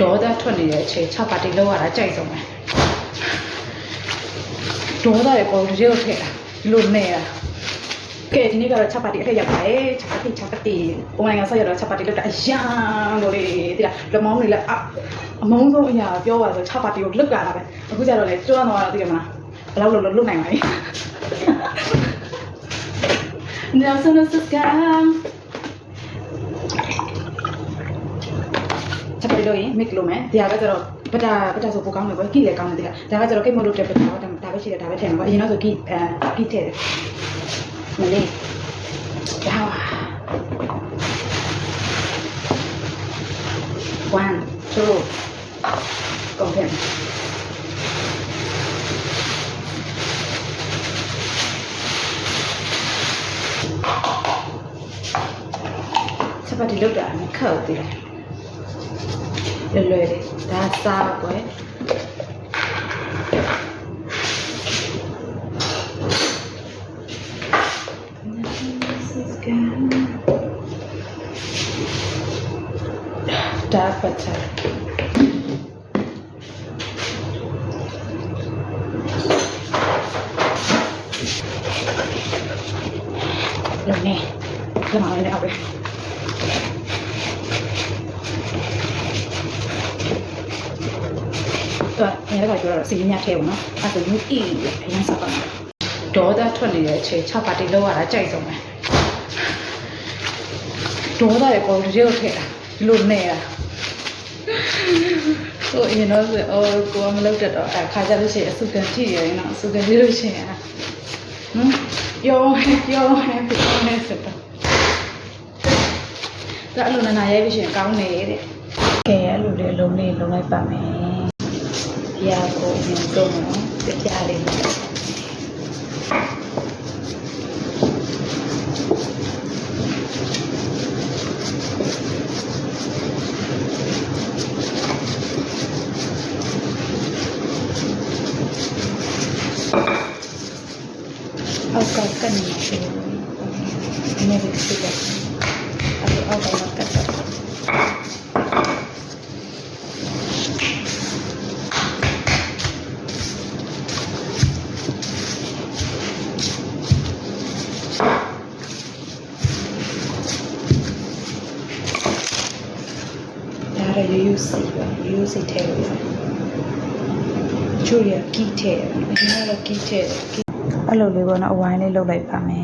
ဒေါသထွက်နေတဲ့အချိန်6ပါတီလောက်ရတာကြိုက်ဆုံးပဲဒေါသရဲ့ပေါ်ဒီလိုထည့်တာဒီလိုနဲ့ရကဲဒီနေ့ကတော့6ပါတီအထက်ရောက်ပါတယ်6ပါတီ6ပါတီဘုံနိုင်ငံဆက်ရောက်တော့6ပါတီလောက်တာအရန်လို့လေဒီလားလမောင်းတွေလည်းအမုန်းဆုံးအရာပြောပါဆို6ပါတီကိုလွတ်ကြတာပဲအခုကျတော့လေကျွမ်းတော့တော့သိရမလားဘယ်လောက်လို့လွတ်နိုင်ပါလဲ Nelson is the scam ချက်ပလို့ရင် mix လို့မယ်ဒီဟာကကျတော့ပတာပတာဆိုပိုကောင်းတယ်ပေါ့ကိလည်းကောင်းတယ်ဒီကဒါကကျတော့ကိတ်မလို့တဲ့ပတာတော့ဒါပဲရှိတယ်ဒါပဲထည့်မှာပေါ့အရင်တော့ဆိုကိအဲကိထည့်တယ်မလေးဒါ1 2ကုန်တယ်ချက်ပတိလောက်တာမခက်ဘူးလေလွယ်လွယ် that's tassa acqua, tapa tapa Lo ne, lo ne, lo ne. ကျမလည်းအောက်ပဲတော့အဲဒါကပြောတော့စီရင်းညထဲပေါ့နော်အဲဆိုယူအီအရင်စားပါမယ်ဒေါသထွက်နေတဲ့အချိန်6ပါတီလောက်ရတာကြိုက်ဆုံးပဲဒေါသရဲ့ပေါ်ဒီလိုထည့်တာဒီလိုနဲ့ရဟိုအရင်တော့ဆိုအော်ကိုကမလုပ်တတ်တော့အဲခါကြလို့ရှိရင်အစုကန်ကြည့်ရရင်တော့အစုကန်ကြည့်လို့ရှိရင်ဟမ်ပြောပြောပြောနေစတော့ဒါအလိုနာနာရဲပြီးရှင်ကောင်းနေတဲ့ကဲအဲ့လိုလေအလုံးလေးလုံးလိုက်ပါမယ် Iya, aku Mendoza, speciale. Aku akan mencoba. Ini. Aku akan makan. ဒါရရိုးရိုးစီပါရိုးရိုးစီထဲလို့ရ။ချိုးရကီးထဲတယ်။အရင်ကတော့ကီးထဲတယ်။အဲ့လိုလေးပေါ့နော်အဝိုင်းလေးလုပ်လိုက်ပါမယ်။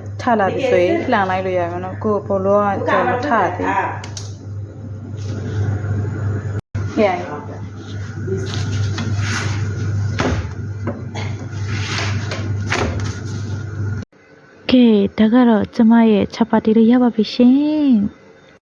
ထလာပြီဆိုရင်လှန်လိုက်လို့ရမယ်နော်ကိုယ်ဘောလုံးကကျွန်တော်မထသေး हां ဟဲ့ကဲဒါကတော့ကျမရဲ့ချပါတီလေးရပါပြီရှင်